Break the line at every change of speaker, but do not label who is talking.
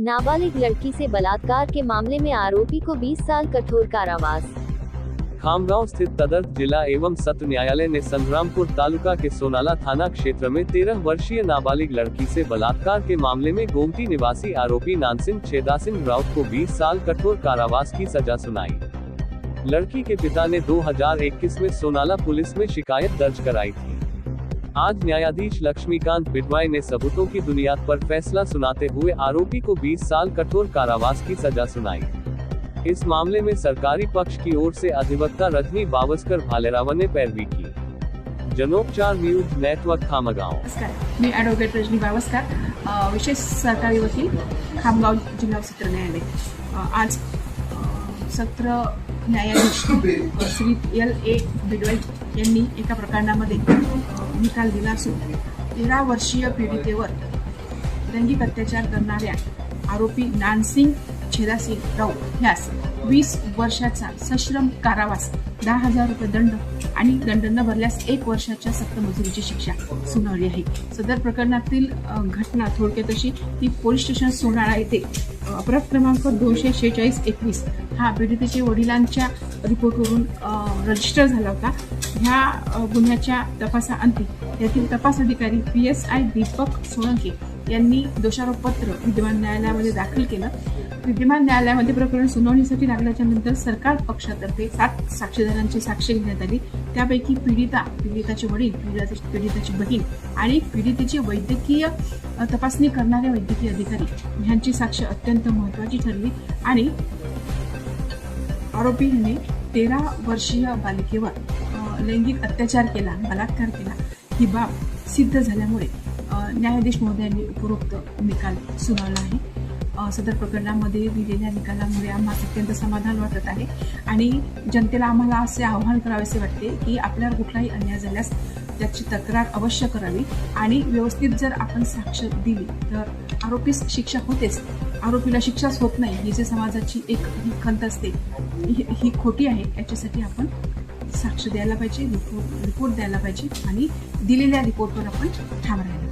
नाबालिग लड़की से बलात्कार के मामले में आरोपी को 20 साल कठोर कारावास।
खामगांव स्थित तदर्थ जिला एवं सत्र न्यायालय ने संग्रामपुर तालुका के सोनाला थाना क्षेत्र में तेरह वर्षीय नाबालिग लड़की से बलात्कार के मामले में गोमती निवासी आरोपी नानसिंह छेदासिंह राउत को 20 साल कठोर कारावास की सजा सुनाई। लड़की के पिता ने 2021 में सोनाला पुलिस में शिकायत दर्ज कराई थी। आज न्यायाधीश लक्ष्मीकांत बिडवाई ने सबूतों की बुनियाद पर फैसला सुनाते हुए आरोपी को 20 साल कठोर कारावास की सजा सुनाई। इस मामले में सरकारी पक्ष की ओर से अधिवक्ता रजनी बावस्कर भालेराव ने पैरवी की। जनोपचार न्यूज़ नेटवर्क खामगांव।
मी ॲडव्होकेट रजनी बावस्कर विशेष सरकारी वकील, खामगाव जिल्हा सत्र न्यायालय। आज सत्र न्यायाधीश श्री एल ए बिडवाई यांनी एका प्रकरणामध्ये निकाल दिला असून तेरा वर्षीय पीडितेवर लैंगिक अत्याचार करणाऱ्या आरोपी नानसिंग छेदासिंग राऊत ह्यास वीस वर्षाचा सश्रम कारावास दहा हजार रुपये दंड आणि दंड न भरल्यास एक वर्षाच्या सक्तमजुरीची शिक्षा सुनावली आहे. सदर प्रकरणातील घटना थोडक्यात अशी की पोलीस स्टेशन सोनाळा येथे अपराध क्रमांक दोनशे शेहेचाळीस एकवीस हा पीडितेच्या वडिलांच्या रिपोर्टवरून रजिस्टर झाला होता. ह्या गुन्ह्याच्या तपासाअंती यातील तपास अधिकारी P S I Deepak Solanke यांनी दोषारोपपत्र विद्यमान न्यायालयामध्ये दाखल केलं. विद्यमान न्यायालयामध्ये प्रकरण सुनावणीसाठी लागल्याच्या नंतर सरकार पक्षातर्फे सात साक्षीदारांची साक्ष घेण्यात आली. त्यापैकी पीडिता पीडिताचे वडील पीडिताची पीडिताची बहीण आणि पीडितेची वैद्यकीय तपासणी करणारे वैद्यकीय अधिकारी ह्यांची साक्ष अत्यंत महत्वाची ठरली आणि आरोपीने तेरा वर्षीय बालिकेवर लैंगिक अत्याचार केला बलात्कार केला. ही बाब सिद्ध झाल्यामुळे न्यायाधीश महोदयांनी उपरोक्त निकाल सुनावला आहे. सदर प्रकरणामध्ये दिलेल्या निकालामुळे आम्हाला अत्यंत समाधान वाटत आहे आणि जनतेला आम्हाला असे आव्हान करावेसे वाटते की आपल्यावर कुठलाही अन्याय झाल्यास त्याची तक्रार अवश्य करावी आणि व्यवस्थित जर आपण साक्ष दिली तर आरोपीस शिक्षा होतेच. आरोपीला शिक्षाच होत नाही. ही जे समाजाची एक ही खंत असते ही ही खोटी आहे याच्यासाठी आपण साक्ष द्यायला पाहिजे रिपोर्ट रिपोर्ट द्यायला पाहिजे आणि दिलेल्या रिपोर्टवर आपण ठाम राहिला